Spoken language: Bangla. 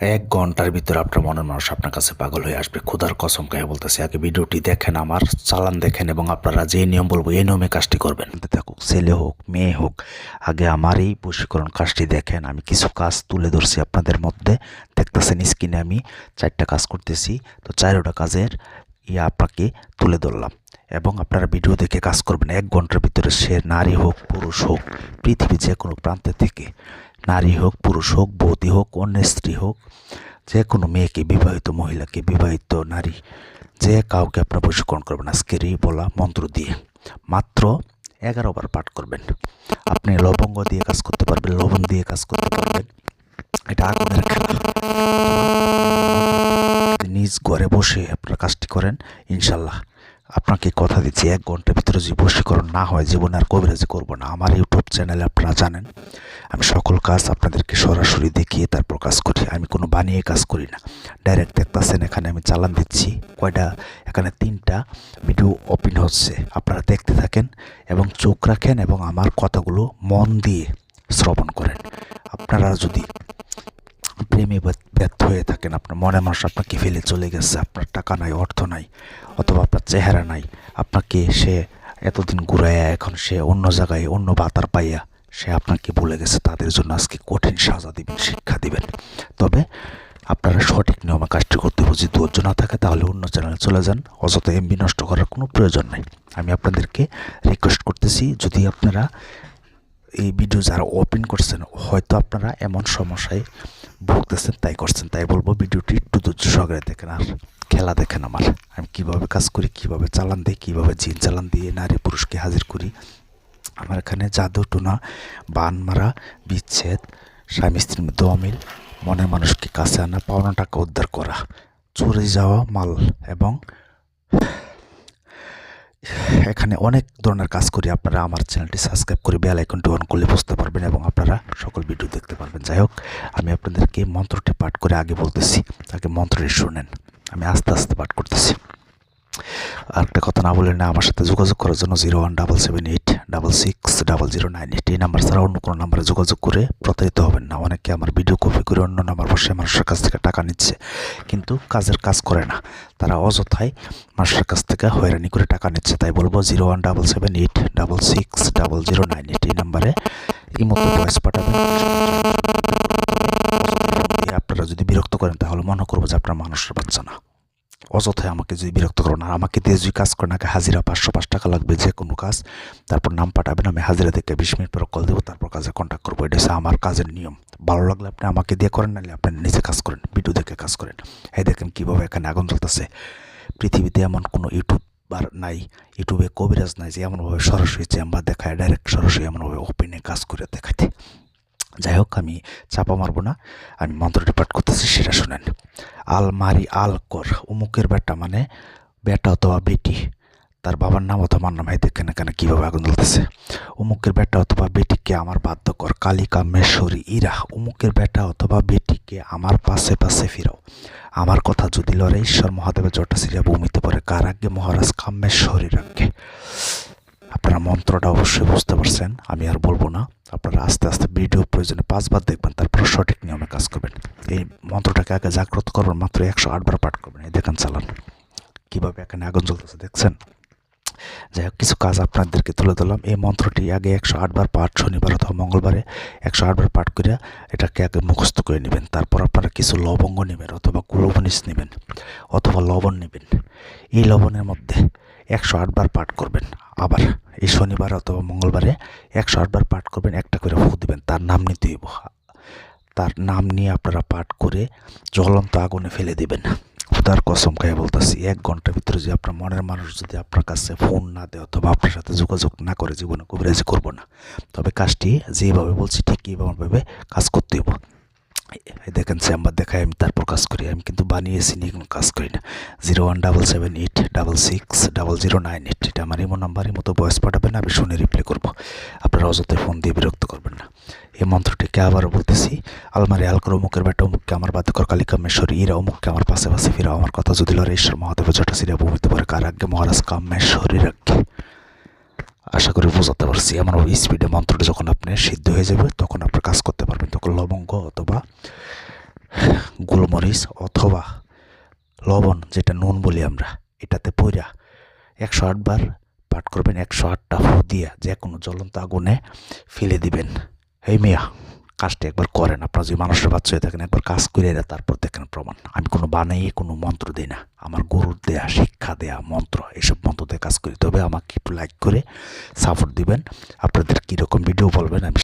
এক ঘণ্টার ভিতরে আপনার মনের মানুষ আপনার কাছে পাগল হয়ে আসবে। ক্ষুধার কসম খাই বলতেছি, আগে ভিডিওটি দেখেন, আমার চালান দেখেন এবং আপনারা যে নিয়ম বলব, এই নিয়মে কাজটি করবেন। থাকুক, ছেলে হোক, মেয়ে হোক, আগে আমার এই বশীকরণ কাজটি দেখেন। আমি কিছু কাজ তুলে ধরছি আপনাদের মধ্যে। দেখতেছেন স্ক্রিনে আমি চারটা কাজ করতেছি। তো চারোটা কাজের ইয়ে আপনাকে তুলে ধরলাম এবং আপনারা ভিডিও দেখে কাজ করবেন। এক ঘণ্টার ভিতরে সে নারী হোক, পুরুষ হোক, পৃথিবীর যে কোনো প্রান্তে থেকে। নারী হোক, পুরুষ হোক, বৌদি হোক অন্য স্ত্রী হোক, যে কোনো মেয়েকে বিবাহিত, মহিলাকে বিবাহিত নারী, যে কাউকে আপনার প্রশিক্ষণ করবেন, আজকের এই বলা মন্ত্র দিয়ে মাত্র এগারো বার পাঠ করবেন। আপনি লবঙ্গ দিয়ে কাজ করতে পারবেন, লবণ দিয়ে কাজ করতে পারবেন। এটা আগুনের নিজ ঘরে বসে আপনারা কাজটি করেন, ইনশাল্লাহ। আপনাকে কথা দিচ্ছি, এক ঘণ্টার ভিতরে যদি বশীকরণ না হয়, জীবনে আর কবিরাজি করব না। আমার ইউটিউব চ্যানেলে আপনারা জানেন, আমি সকল কাজ আপনাদেরকে সরাসরি দেখিয়ে তারপর কাজ করি। আমি কোনো বানিয়ে কাজ করি না। ডাইরেক্ট দেখতেছেন এখানে আমি চালান দিচ্ছি। কয়টা? এখানে তিনটা ভিডিও ওপেন হচ্ছে। আপনারা দেখতে থাকেন এবং চোখ রাখেন এবং আমার কথাগুলো মন দিয়ে শ্রবণ করেন। আপনারা যদি প্রেমে ব্যর্থ- হয়ে থাকেন, আপনার মনে মানুষ আপনাকে ফেলে চলে গেছে, আপনার টাকা নাই, অর্থ নাই, অথবা আপনার চেহারা নাই, আপনাকে সে এতদিন ঘুরাইয়া এখন সে অন্য জায়গায়, অন্য বাতার পাইয়া সে আপনাকে বলে গেছে, তাদের জন্য আজকে কঠিন সাজা দিবেন, শিক্ষা দিবেন। তবে আপনারা সঠিক নিয়মে কাজটি করতে যদি ধৈর্য না থাকে, তাহলে অন্য চ্যানেলে চলে যান। অযথা এমবি নষ্ট করার কোনো প্রয়োজন নাই। আমি আপনাদেরকে রিকোয়েস্ট করতেছি, যদি আপনারা এই ভিডিও যারা ওপেন করছেন, হয়তো আপনারা এমন সমস্যায় ভুগতেছেন, তাই করছেন। তাই বলব ভিডিওটি একটু ধৈর্য সহকারে দেখেন আর খেলা দেখেন আমার। আমি কীভাবে কাজ করি, কীভাবে চালান দিই, কীভাবে জিন চালান দিয়ে নারী পুরুষকে হাজির করি। আমার এখানে জাদু, টোনা, বান মারা, বিচ্ছেদ, স্বামী স্ত্রীর মধ্যে অমিল মনের মানুষকে কাছে আনা, পাওনা টাকা উদ্ধার করা, চুরে যাওয়া মাল এবং এখানে অনেক ধরনের কাজ করি। আপনারা আমার চ্যানেলটি সাবস্ক্রাইব করে বেল আইকনটি অন করলে বুঝতে পারবেন এবং আপনারা সকল ভিডিও দেখতে পারবেন। যাই হোক, আমি আপনাদেরকে মন্ত্রটি পাঠ করে আগে বলতেছি। আগে মন্ত্রটি শুনেন। আমি আস্তে আস্তে পাঠ করতেছি। আর একটা কথা না বলে না, আমার সাথে যোগাযোগ করার জন্য zero one double seven eight double six double zero nine eight. এই নাম্বার ছাড়া অন্য কোনো নাম্বারে যোগাযোগ করে প্রতারিত হবেন না। অনেকে আমার ভিডিও কপি করে অন্য নাম্বার বসে মানুষের কাছ থেকে টাকা নিচ্ছে, কিন্তু কাজের কাজ করে না। তারা অযথায় মানুষের কাছ থেকে হয়রানি করে টাকা নিচ্ছে। তাই বলব zero one double seven eight double six double zero nine eight. এই নাম্বারে ইমতো ভয়েস পাঠাবেন। করেন, তাহলে মনে করব যে আপনার মানুষের বাচ্চা না। অযথায় আমাকে যদি বিরক্ত করেন, আর আমাকে দিয়ে যদি কাজ করেন, আগে হাজিরা পাঁচশো পাঁচ টাকা লাগবে যে কোনো কাজ, তারপর নাম পাঠাবেন, আমি হাজিরা থেকে বিশ মিনিট পর কল দেবো, তারপর কাজে কন্ট্যাক্ট করব। এটা হচ্ছে আমার কাজের নিয়ম। ভালো লাগলে আপনি আমাকে দিয়ে করেন, নাহলে আপনি নিজে কাজ করেন, ভিডিও দেখে কাজ করেন। এই দেখেন কীভাবে এখানে আগুন জ্বলতেছে। পৃথিবীতে এমন কোনো ইউটিউবার নাই, ইউটিউবে কবিরাজ নাই যে এমনভাবে সরাসরি চেম্বার দেখায় ডাইরেক্ট সরাসরি এমনভাবে ওপেনে কাজ করে দেখাতে যাই হোক আমি চাপা মারবো না। আমি মন্ত্রটি পাঠ করতেছি, সেটা শোনেন। আলমারি আল কর, উমুকের বেটা মানে বেটা অথবা বেটি। তার বাবার নাম অথবা নাম এই দেখেন এখানে কীভাবে আগুন জ্বলতেছে? উমুকের বেটা অথবা বেটিকে আমার বাধ্য কর কালিকা মেশ্বরী ইরা উমুকের বেটা অথবা বেটিকে আমার পাশে পাশে ফিরাও আমার কথা যদি লড়ে, ঈশ্বর মহাদেবের জটা সিরিয়া ভূমিতে পড়ে। কার আগে মহারাজ কামেশ্বরী রাখে। আপনারা মন্ত্রটা অবশ্যই বুঝতে পারছেন, আমি আর বলব না। আপনারা আস্তে আস্তে ভিডিও প্রয়োজনে পাঁচবার দেখবেন, তারপর সঠিক নিয়মে কাজ করবেন। এই মন্ত্রটাকে আগে জাগ্রত করবেন, মাত্র একশো আটবার পাঠ করবেন। এই দেখেন চালান, কীভাবে এখানে আগুন জ্বলতেছে, দেখছেন? যাই হোক, কিছু কাজ আপনাদেরকে তুলে ধরলাম। এই মন্ত্রটি আগে একশো আটবার পাঠ, শনিবার অথবা মঙ্গলবারে একশো আটবার পাঠ করে এটাকে আগে মুখস্থ করে নেবেন। তারপর আপনারা কিছু লবঙ্গ নেবেন অথবা কুলবনিস নেবেন অথবা লবণ নেবেন। এই লবণের মধ্যে একশো আটবার পাঠ করবেন। আবার এই শনিবার অথবা মঙ্গলবারে একশো আটবার পাঠ করবেন, একটা করে ফু দিবেন, তার নাম নিতে হইব। তার নাম নিয়ে আপনারা পাঠ করে জ্বলন্ত আগুনে ফেলে দিবেন। খুদার কসম খাই বলতেছি, এক ঘণ্টার ভিতরে যদি আপনার মনের মানুষ যদি আপনার কাছে ফোন না দেয় অথবা আপনার সাথে যোগাযোগ না করে, জীবনে কবিরাজি করব না। তবে কাজটি যেভাবে বলছি, ঠিক এইভাবে কাজ করতে এই দেখেন চেম্বার দেখায় আমি তারপর কাজ করি। আমি কিন্তু বানিয়েছি, নিয়ে কোনো কাজ করি না। Zero one double seven eight double six double zero nine eight. এটা আমার ইমো নাম্বার মতো বয়স পাঠাবেন, আমি শুনে রিপ্লাই করব। আপনারা অযথায় ফোন দিয়ে বিরক্ত করবেন না। এই মন্ত্রটিকে আবারও বলতেছি, আলমারি আলকর অমুকের বেটা, অমুককে আমার বাধ্যকর কালিকা মেশ্বরী ইরা অমুককে আমার পাশে পাশে ফিরা আমার কথা যদি লড়ে ঈশ্বর মহাদেব জটা ভূমিতে পরে কার আগে মহারাজ কামেশ্বরী রাখে আশা করি বোঝাতে পারছি। এমন স্পিডে মন্ত্রটা যখন আপনি সিদ্ধ হয়ে যাবে, তখন আপনি কাজ করতে পারবেন। তখন লবঙ্গ অথবা গোলমরিচ অথবা লবণ, যেটা নুন বলি আমরা, এটাতে পইরা একশো আটবার পাঠ করবেন, একশো আটটা ফু দিয়া যে কোনো জ্বলন্ত আগুনে ফেলে দিবেন। এই মিয়া। কাজটা একবার করেন। আপনারা যদি মানুষের বাচ্চা হয়ে থাকেন, একবার কাজ করে এরা তারপর দেখেন প্রমাণ। আমি কোনো বানাইয়ে কোনো মন্ত্র দিই না। আমার গরুর দেয়া, শিক্ষা দেয়া, মন্ত্র এইসব মন্ত্র দিয়ে কাজ করি। তবে আমাকে একটু লাইক করে সাপোর্ট দিবেন। আপনাদের কীরকম ভিডিও বলবেন, আমি